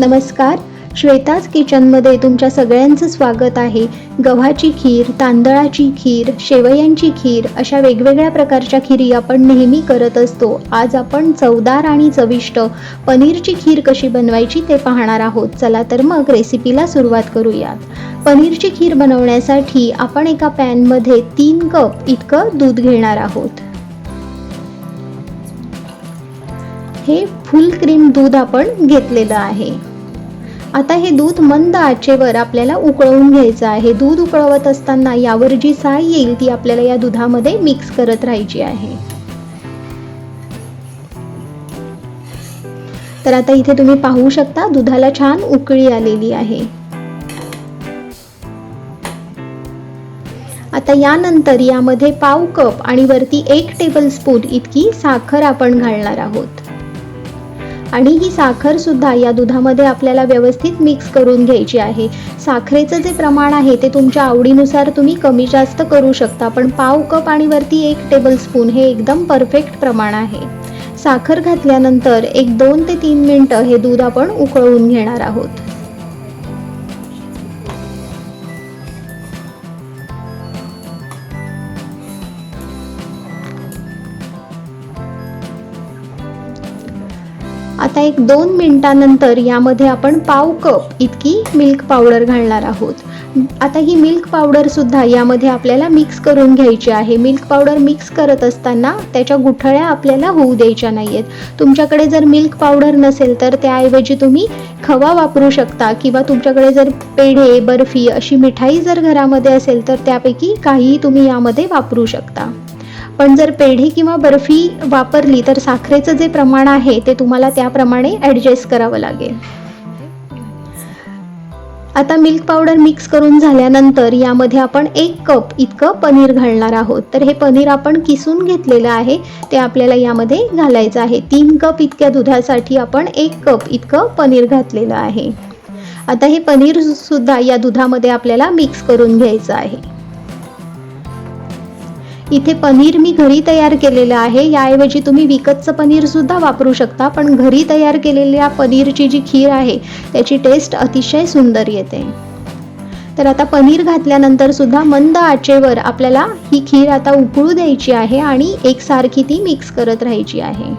नमस्कार. श्वेताज किचनमध्ये तुमच्या सगळ्यांचं स्वागत आहे. गव्हाची खीर तांदळाची खीर शेवयांची खीर अशा वेगवेगळ्या प्रकारच्या खिरी आपण नेहमी करत असतो. आज आपण चवदार आणि चविष्ट पनीरची खीर कशी बनवायची ते पाहणार आहोत. चला तर मग रेसिपीला सुरुवात करूयात. पनीरची खीर बनवण्यासाठी आपण एका पॅनमध्ये तीन कप इतकं दूध घेणार आहोत. हे फुल क्रीम दूध आपण घेतलेलं आहे. आता हे दूध मंद आचेवर आपल्याला उकळवून घ्यायचं आहे. दूध उकळवत असताना यावर जी साय येईल ती आपल्याला या दुधामध्ये मिक्स करत राहायची आहे. तर आता इथे तुम्ही पाहू शकता दुधाला छान उकळी आलेली आहे. आता यानंतर यामध्ये पाव कप आणि वरती एक टेबल स्पून इतकी साखर आपण घालणार आहोत. आणि ही साखर सुद्धा या दुधामध्ये आपल्याला व्यवस्थित मिक्स करून घ्यायची आहे. साखरेचं जे प्रमाण आहे ते तुमच्या आवडीनुसार तुम्ही कमी जास्त करू शकता पण पाव कप आणि वरती एक टेबलस्पून हे एकदम परफेक्ट प्रमाण आहे. साखर घातल्यानंतर एक दोन ते तीन मिनटं हे दूध आपण उकळवून घेणार आहोत. आता एक दोन मिनिटानंतर यामध्ये आपण पाव कप इतकी मिल्क पावडर घालणार आहोत. आता ही मिल्क पावडर सुद्धा यामध्ये आपल्याला मिक्स करून घ्यायची आहे. मिल्क पावडर मिक्स करत असताना त्याच्या गुठळ्या आपल्याला होऊ द्यायच्या नाही आहेत तुमच्याकडे जर मिल्क पावडर नसेल तर त्याऐवजी तुम्ही खवा वापरू शकता किंवा तुमच्याकडे जर पेढे बर्फी अशी मिठाई जर घरामध्ये असेल तर त्यापैकी काहीही तुम्ही यामध्ये वापरू शकता. पण जर पेढी किंवा बर्फी वापरली तर साखरेचं जे प्रमाण आहे ते तुम्हाला त्याप्रमाणे ॲडजस्ट करावं लागेल. आता मिल्क पावडर मिक्स करून झाल्यानंतर यामध्ये आपण एक कप इतकं पनीर घालणार आहोत. तर हे पनीर आपण किसून घेतलेलं आहे ते आपल्याला यामध्ये घालायचं आहे. तीन कप इतक्या दुधासाठी आपण एक कप इतकं पनीर घातलेलं आहे. आता हे पनीर सुद्धा या दुधामध्ये आपल्याला मिक्स करून घ्यायचं आहे. इथे पनीर मी घरी तयार केलेलं आहे. याऐवजी तुम्ही विकतचं पनीर सुद्धा वापरू शकता पण घरी तयार केलेल्या पनीरची जी खीर आहे त्याची टेस्ट अतिशय सुंदर येते. तर आता पनीर घातल्यानंतर सुद्धा मंद आचेवर आपल्याला ही खीर आता उकळू द्यायची आहे आणि एकसारखी ती मिक्स करत राहायची आहे.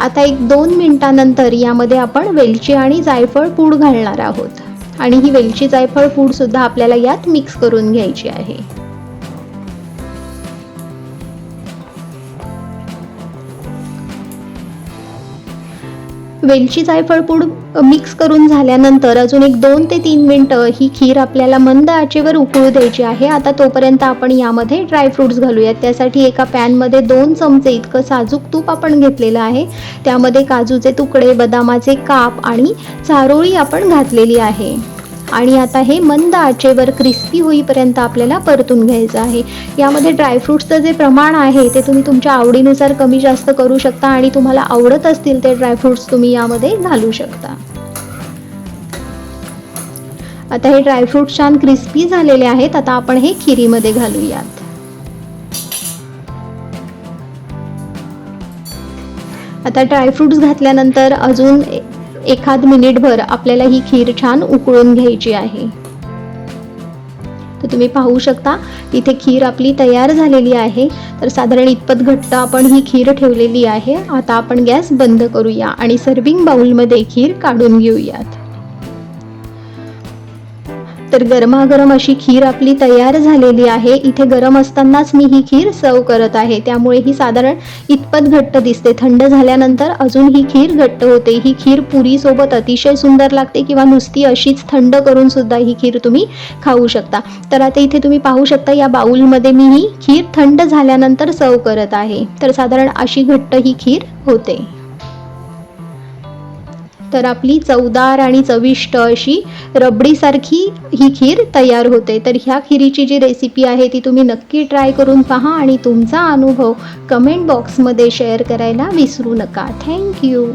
आता एक दोन मिनिटानंतर यामध्ये आपण वेलची आणि जायफळ पूड घालणार आहोत. आणि ही वेलची जायफळ पूड सुद्धा आपल्याला यात मिक्स करून घ्यायची आहे. वेलची जायफळपूड मिक्स करून झाल्यानंतर अजून एक दोन ते तीन मिनटं ही खीर आपल्याला मंद आचेवर उकळू द्यायची आहे. आता तोपर्यंत आपण यामध्ये ड्रायफ्रूट्स घालूयात. त्यासाठी एका पॅनमध्ये दोन चमचे इतकं साजूक तूप आपण घेतलेलं आहे. त्यामध्ये काजूचे तुकडे बदामाचे काप आणि चारोळी आपण घातलेली आहे. आणि आता हे मंद आचेवर क्रिस्पी होईपर्यंत आपल्याला परतून घ्यायचं आहे. यामध्ये ड्रायफ्रूट्सचं जे प्रमाण आहे ते तुम्ही तुमच्या आवडीनुसार कमी जास्त करू शकता आणि तुम्हाला आवडत असतील ते ड्रायफ्रूट्स तुम्ही यामध्ये घालू शकता. आता हे ड्रायफ्रूट्स छान क्रिस्पी झालेले आहेत आता आपण हे खिरीमध्ये घालूयात. आता ड्रायफ्रूट्स घातल्यानंतर अजून एखाद मिनिटभर आपल्याला ही खीर छान उकळून घ्यायची आहे. तर तुम्ही पाहू शकता इथे खीर आपली तयार झालेली आहे. तर साधारण इतपत घट्ट आपण ही खीर ठेवलेली आहे. आता आपण गॅस बंद करूया आणि सर्विंग बाउलमध्ये खीर काढून घेऊयात. तर गरमागरम अशी खीर आपली तयार झालेली आहे. इथे गरम असतानाच मी ही खीर सर्व करत आहे. त्यामुळे ही साधारण इतपत घट्ट दिसते. थंड झाल्यानंतर अजून ही खीर घट्ट होते. ही खीर पुरीसोबत अतिशय सुंदर लागते किंवा नुसती अशीच थंड करून सुद्धा ही खीर तुम्ही खाऊ शकता. तर आता इथे तुम्ही पाहू शकता या बाऊलमध्ये मी ही खीर थंड झाल्यानंतर सर्व करत आहे. तर साधारण अशी घट्ट ही खीर होते. तर आपली चवदार आणि चविष्ट अशी रबडीसारखी ही खीर तयार होते. तर ह्या खिरीची जी रेसिपी आहे ती तुम्ही नक्की ट्राय करून पहा आणि तुमचा अनुभव कमेंट बॉक्समध्ये शेअर करायला विसरू नका. थँक्यू